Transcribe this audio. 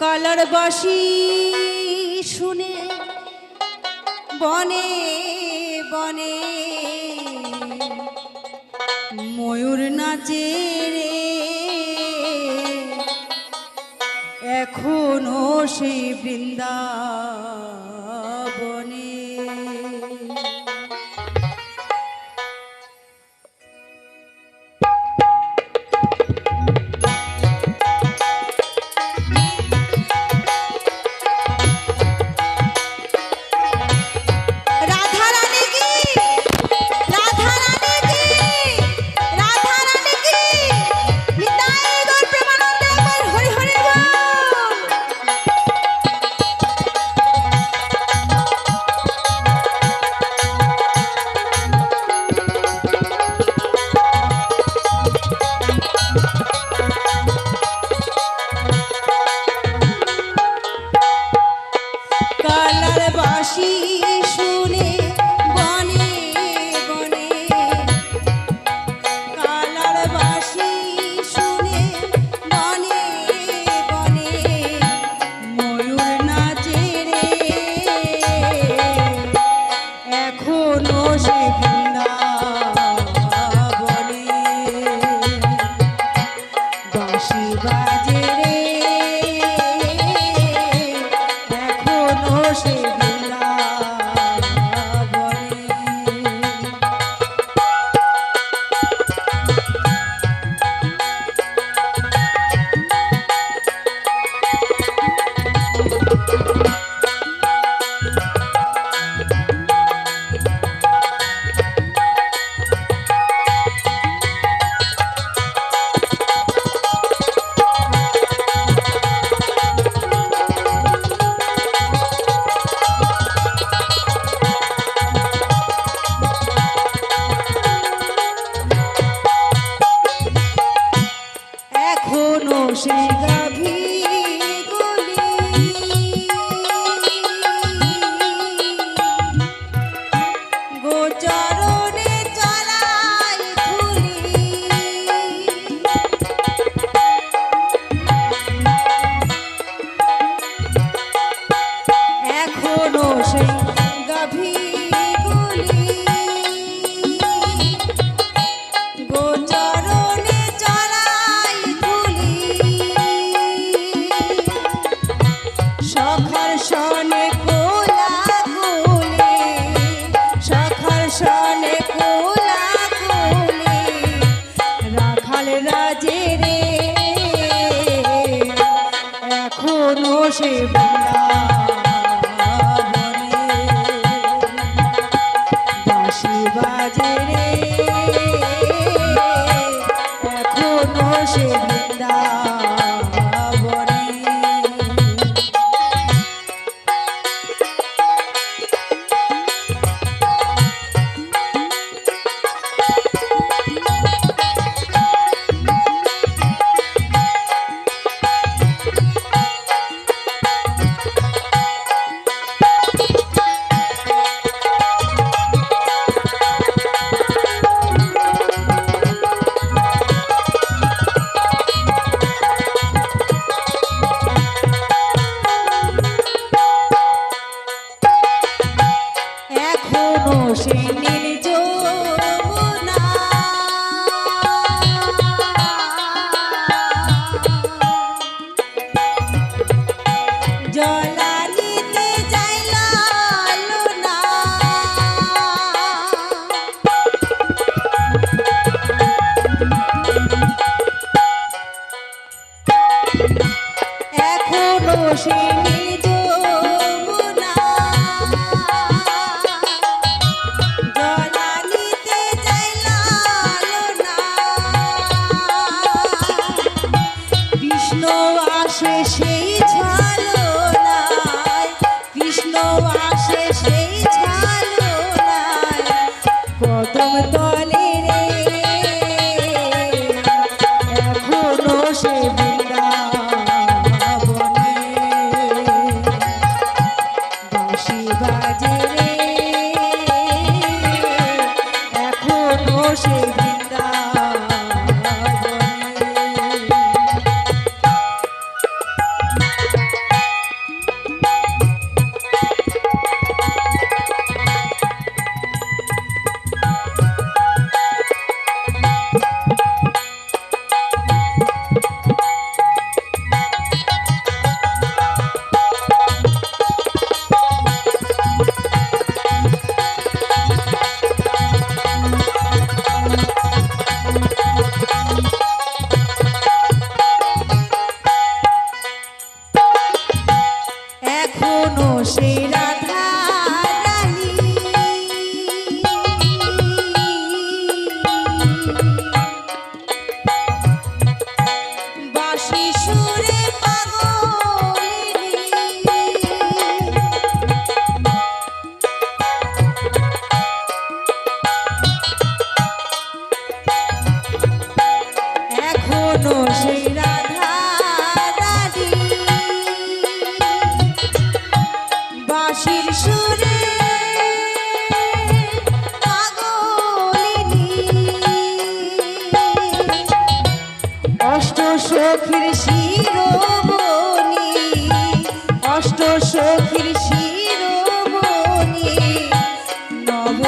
Colour বাসি শুনে বনে বনে ময়ূর নাচে রে। এখনও সেই বৃন্দা বনে ভালোবাসে Tamo, tamo. সেই সখীর শিরোমণি অষ্ট সখীর শিরোমণি নব